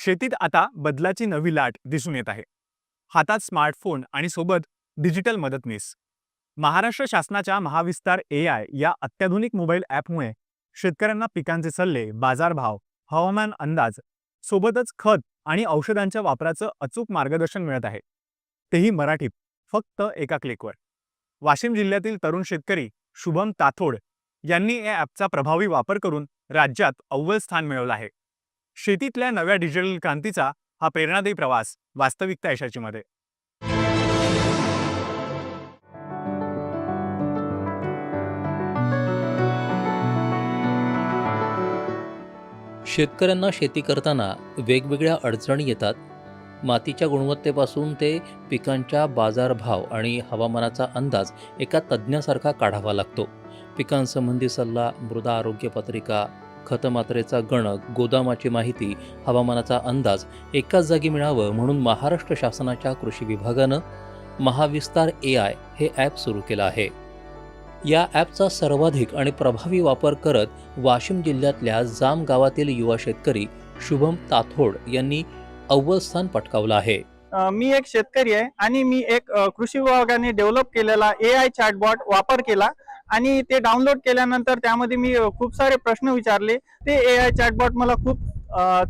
शेतीत आता बदलाची नवी लाट दिसून येत आहे. हातात स्मार्टफोन आणि सोबत डिजिटल मदतनीस. महाराष्ट्र शासनाच्या महाविस्तार ए आय या अत्याधुनिक मोबाईल ॲपमुळे शेतकऱ्यांना पिकांचे सल्ले बाजारभाव हवामान अंदाज सोबतच खत आणि औषधांच्या वापराचं अचूक मार्गदर्शन मिळत आहे. तेही मराठीत फक्त एका क्लिकवर. वाशिम जिल्ह्यातील तरुण शेतकरी शुभम ताथोड यांनी या ॲपचा प्रभावी वापर करून राज्यात अव्वल स्थान मिळवलं आहे. शेतीतल्या नव्या डिजिटल क्रांतीचा हा प्रेरणादायी प्रवास वास्तविकता यशाची मध्ये शेतकऱ्यांना शेती करताना वेगवेगळ्या अडचणी येतात. मातीच्या गुणवत्तेपासून ते पिकांच्या बाजारभाव आणि हवामानाचा अंदाज एका तज्ज्ञासारखा काढावा लागतो. पिकांसंबंधी सल्ला मृदा आरोग्य पत्रिका खतमात्रेचा गणक गोदामाची माहिती हवामानाचा अंदाज एकाच जागी मिळावं म्हणून महाराष्ट्र शासनाच्या कृषी विभागानं महाविस्तार ए आय हे ॲप सुरू केलं आहे. या ॲपचा सर्वाधिक आणि प्रभावी वापर करत वाशिम जिल्ह्यातल्या जाम गावातील युवा शेतकरी शुभम ताथोड यांनी अव्वल स्थान पटकावलं आहे. मी एक शेतकरी आहे आणि मी एक कृषी विभागाने डेव्हलप केलेला ए आय चॅटबॉट वापर केला. आणि ते डाउनलोड केल्यानंतर त्यामध्ये मी खूप सारे प्रश्न विचारले. ते ए आय चॅटबॉट मला खूप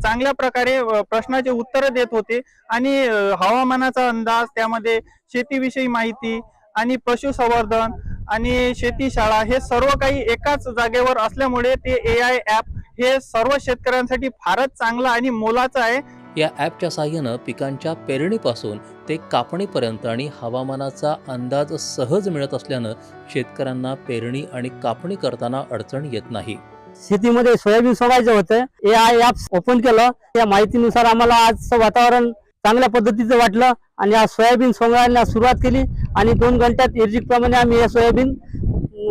चांगल्या प्रकारे प्रश्नाचे उत्तरं देत होते. आणि हवामानाचा अंदाज त्यामध्ये शेतीविषयी माहिती आणि पशुसंवर्धन आणि शेतीशाळा हे सर्व काही एकाच जागेवर असल्यामुळे ते ए आय ॲप हे सर्व शेतकऱ्यांसाठी फारच चांगलं आणि मोलाचं आहे. या ॲपच्या साहाय्यानं पिकांच्या पेरणीपासून ते कापणीपर्यंत आणि हवामानाचा अंदाज सहज मिळत असल्यानं शेतकऱ्यांना पेरणी आणि कापणी करताना अडचण येत नाही. शेतीमध्ये सोयाबीन सोडायचं होतं. ए आय ॲप ओपन केलं. त्या माहितीनुसार आम्हाला आजचं वातावरण चांगल्या पद्धतीचं वाटलं आणि आज सोयाबीन सोंगायला सुरुवात केली आणि दोन घंट्यात प्रमाणे आम्ही हे सोयाबीन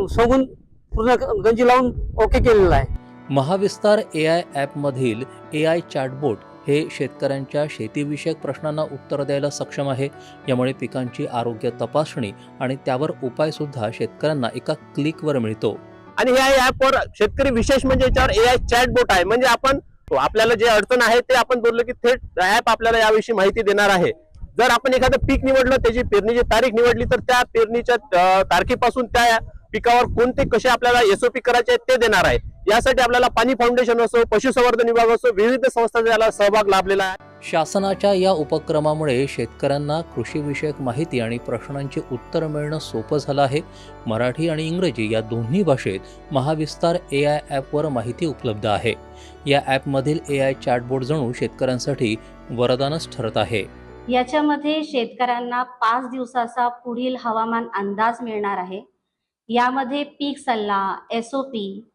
सोंगून पूर्ण गंजी लावून ओके केलेलं आहे. महाविस्तार ए आय ॲपमधील ए आय चॅटबोट हे शेतकऱ्यांच्या शेतीविषयक प्रश्नांना उत्तर द्यायला सक्षम आहे. यामुळे पिकांची आरोग्य तपासणी आणि त्यावर उपायसुद्धा शेतकऱ्यांना एका क्लिकवर मिळतो. आणि ह्या ॲपवर शेतकरी विशेष म्हणजे याच्यावर ए आय चॅट बोट आहे. म्हणजे आपण आपल्याला जे अडचण आहे ते आपण बोललो की थेट ॲप आपल्याला याविषयी माहिती देणार आहे. जर आपण एखादं पीक निवडलं त्याची पेरणीची तारीख निवडली तर त्या पेरणीच्या तारखेपासून त्या पिकावर कोणते कसे आपल्याला एसओपी करायचे ते देणार आहे. यासाठी आपल्याला पाणी फाउंडेशन असो पशुसंवर्धन विभाग असो विविध संस्थांचा याला सहभाग लाभलेला आहे. शासनाच्या या उपक्रमामुळे शेतकऱ्यांना कृषीविषयक माहिती आणि प्रश्नांची उत्तरं मिळणं सोपं झालं आहे. मराठी आणि इंग्रजी या दोन्ही भाषेत महाविस्तार ए आय ॲपवर माहिती उपलब्ध आहे. या ॲपमधील ए आय चॅटबोर्ड जणू शेतकऱ्यांसाठी वरदानच ठरत आहे. याच्यामध्ये शेतकऱ्यांना पाच दिवसाचा पुढील हवामान अंदाज मिळणार आहे. यामध्ये पीक सल्ला एस ओ पी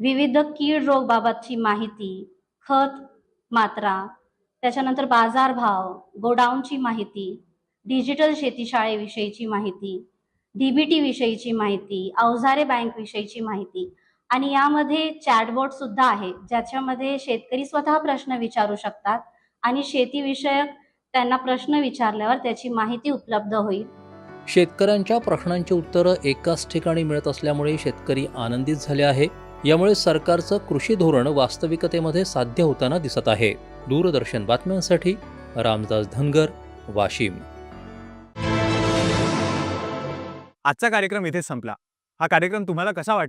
विविध कीड रोगबाबतची माहिती खत मात्रा त्याच्यानंतर बाजारभाव गोडाऊनची माहिती डिजिटल शेतीशाळेविषयीची माहिती डीबीटी विषयीची माहिती अवजारे बँक विषयीची माहिती आणि यामध्ये चॅटबोटसुद्धा आहे ज्याच्यामध्ये शेतकरी स्वतः प्रश्न विचारू शकतात आणि शेतीविषयक त्यांना प्रश्न विचारल्यावर त्याची माहिती उपलब्ध होईल. शेतकऱ्यांच्या प्रश्नांची उत्तरं एकाच ठिकाणी मिळत असल्यामुळे शेतकरी आनंदित झाले आहे यामुळे सरकारचं कृषी धोरण वास्तविकतेमध्ये साध्य होताना दिसत आहे. दूरदर्शन बातम्यांसाठी रामदास धनगर वाशिम. आजचा कार्यक्रम इथे संपला. हा कार्यक्रम तुम्हाला कसा वाटला?